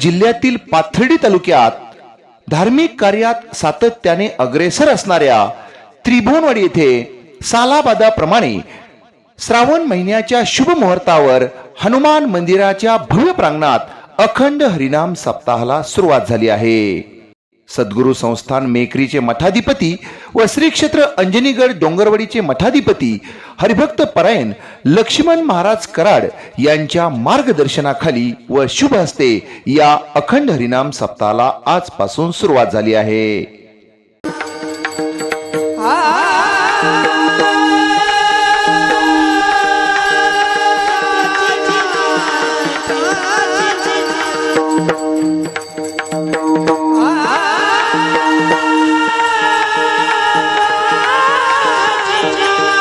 जिल्ह्यातील पाथर्डी तालुक्यात धार्मिक कार्यात सातत्याने अग्रेसर असणाऱ्या त्रिभुवनवाडी येथे सालाबादाप्रमाणे श्रावण महिन्याच्या शुभ मुहूर्तावर हनुमान मंदिराच्या भव्य प्रांगणात अखंड हरिनाम सप्ताहाला सुरुवात झाली आहे. सद्गुरू संस्थान मेकरीचे मठाधिपती व श्री क्षेत्र अंजनीगड डोंगरवाडीचे मठाधिपती हरिभक्त परायण लक्ष्मण महाराज कराड यांच्या मार्गदर्शनाखाली व शुभ हस्ते या अखंड हरिनाम सप्ताहाला आजपासून सुरुवात झाली आहे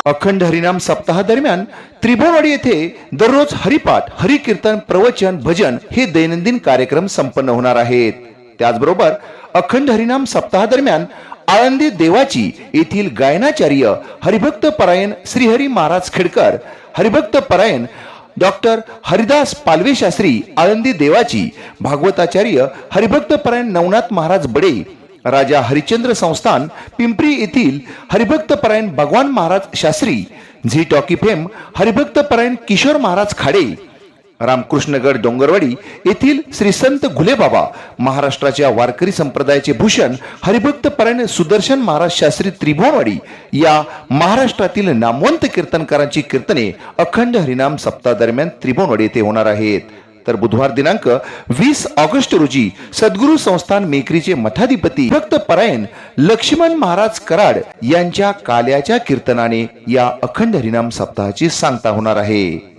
अखंड हरिनाम सप्ताह दरम्यान त्रिभुवनवाडी येथे दररोज हरिपाठ हरिकीर्तन प्रवचन भजन हे दैनंदिन कार्यक्रम संपन्न होणार आहेत. त्याचबरोबर अखंड हरिनाम सप्ताह दरम्यान आळंदी देवाची येथील गायनाचार्य हरिभक्त परायण श्रीहरी महाराज खेडकर हरिभक्त परायण डॉक्टर हरिदास पालवे शास्त्री आळंदी देवाची भागवताचार्य हरिभक्त परायण नवनाथ महाराज बडे राजा हरिचंद्र संस्थान पिंपरी येथील हरिभक्त परायण Bhagwan Maharaj Shastri Zee talkies fame हरिभक्त परायण किशोर महाराज खाडे रामकृष्णगड डोंगरवाडी येथील श्री संत घुलेबाबा महाराष्ट्राच्या वारकरी संप्रदायाचे भूषण हरिभक्त परायण सुदर्शन महाराज शास्त्री त्रिभुवनवाडी या महाराष्ट्रातील नामवंत कीर्तनकारांची कीर्तने अखंड हरिनाम सप्ताह दरम्यान त्रिभुवनवाडी येथे होणार आहेत. तर बुधवार दिनांक वीस ऑगस्ट रोजी सद्गुरू संस्थान मेकरीचे मठाधिपती भक्त परायण लक्ष्मण महाराज कराड यांच्या काल्याच्या कीर्तनाने या अखंड हरिनाम सप्ताहाची सांगता होणार आहे.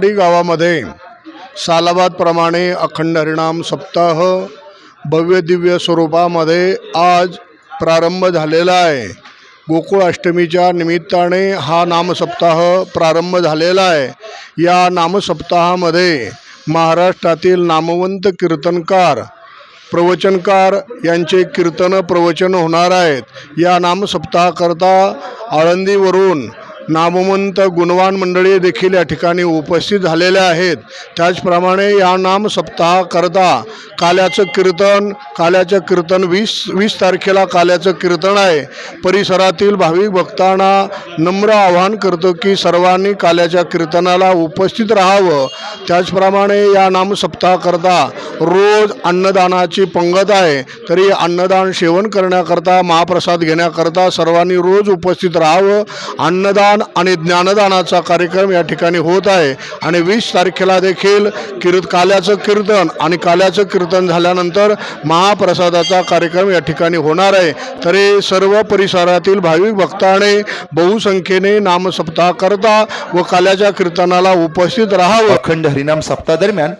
सोनाडी गावामध्ये सालाबादप्रमाणे अखंड हरिणाम सप्ताह भव्य दिव्य स्वरूपामध्ये आज प्रारंभ झालेला आहे. गोकुळ अष्टमीच्या निमित्ताने हा नामसप्ताह प्रारंभ झालेला आहे. या नामसप्ताहामध्ये महाराष्ट्रातील नामवंत कीर्तनकार प्रवचनकार यांचे कीर्तन प्रवचन होणार आहेत. या नामसप्ताहाकरता आळंदीवरून नामवंत गुणवान मंडळी देखील या ठिकाणी उपस्थित झालेल्या आहेत. त्याचप्रमाणे या नाम सप्ताहाकरता काल्याचं कीर्तन काल्याचं कीर्तन वीस वीस तारखेला काल्याचं कीर्तन आहे. परिसरातील भाविक भक्तांना नम्र आवाहन करतो की सर्वांनी काल्याच्या कीर्तनाला उपस्थित राहावं. त्याचप्रमाणे या नाम सप्ताहाकरता रोज अन्नदानाची पंगत आहे. तरी अन्नदान सेवन करण्याकरता महाप्रसाद घेण्याकरता सर्वांनी रोज उपस्थित राहावं. अन्नदान आणि ज्ञानदानाचा कार्यक्रम या ठिकाणी होत आहे. आणि वीस तारखेला देखील कीर्त काल्याचं कीर्तन आणि काल्याचं कीर्तन झाल्यानंतर महाप्रसादाचा कार्यक्रम या ठिकाणी होणार आहे. तरी सर्व परिसरातील भाविक भक्ताने बहुसंख्येने नामसप्ताहाकरता व काल्याच्या कीर्तनाला उपस्थित राहावं. अखंड हरिनाम सप्ताह दरम्यान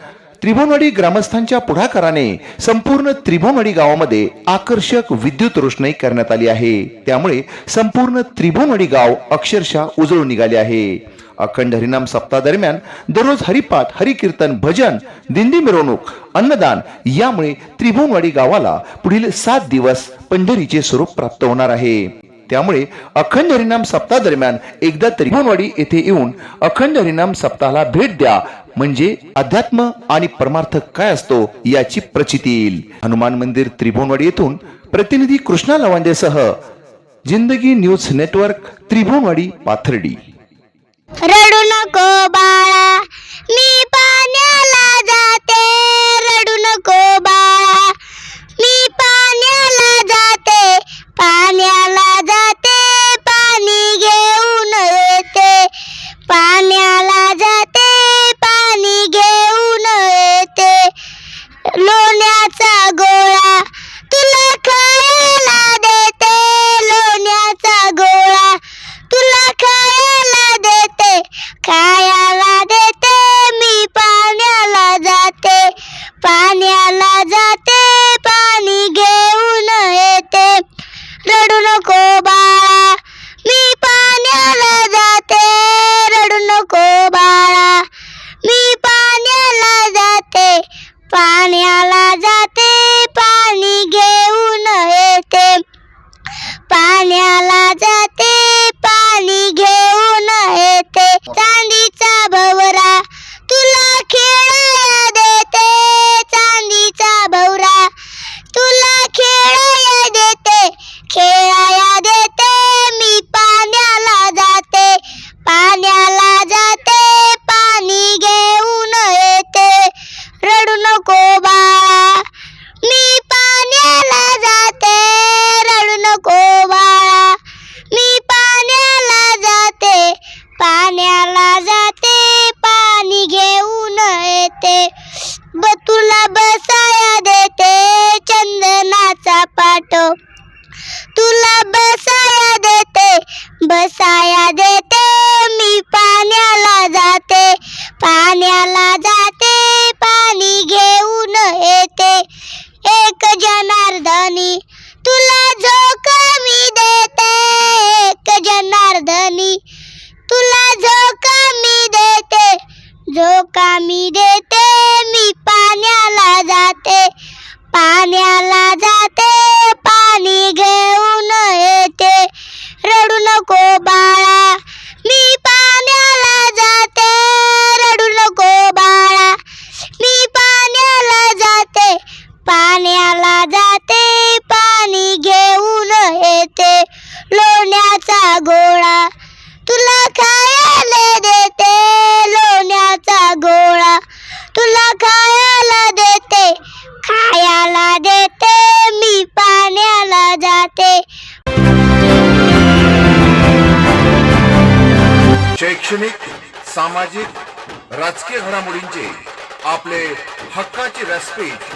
त्रिभुवनवाडी ग्रामस्थांच्या पुढाकाराने संपूर्ण त्रिभुवनवाडी गावामध्ये आकर्षक विद्युत रोषणाई करण्यात आली आहे. त्यामुळे संपूर्ण त्रिभुवनवाडी गाव अक्षरशः उजळून निघाले आहे. अखंड हरिनाम सप्ताह दरम्यान दररोज हरिपाठ हरिकीर्तन भजन दिंडी मिरवणूक अन्नदान यामुळे त्रिभुवनवाडी गावाला पुढील सात दिवस पंढरीचे स्वरूप प्राप्त होणार आहे. त्यामुळे अखंड हरिनाम सप्ताह दरम्यान एकदा त्रिभुवनवाडी येथे येऊन अखंड हरिनाम सप्ताहाला भेट द्या. म्हणजे अध्यात्म आणि परमार्थ काय असतो याची प्रचिती येईल. हनुमान मंदिर त्रिभुवनवाडी येथून प्रतिनिधी कृष्णा लवांडेसह जिंदगी न्यूज नेटवर्क त्रिभुवनवाडी पाथर्डी. रडून लोण्याचा गोळा. तुला खायला देते लोण्याचा गोळा. तुला खायला देते खायला देते मी पाण्याला जाते. शैक्षणिक सामाजिक राजकीय घडामोडींचे आपले हक्काचे व्यासपीठ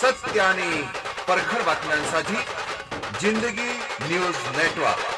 सत्य आणि परखड बातम्यांसाठी जिंदगी न्यूज नेटवर्क.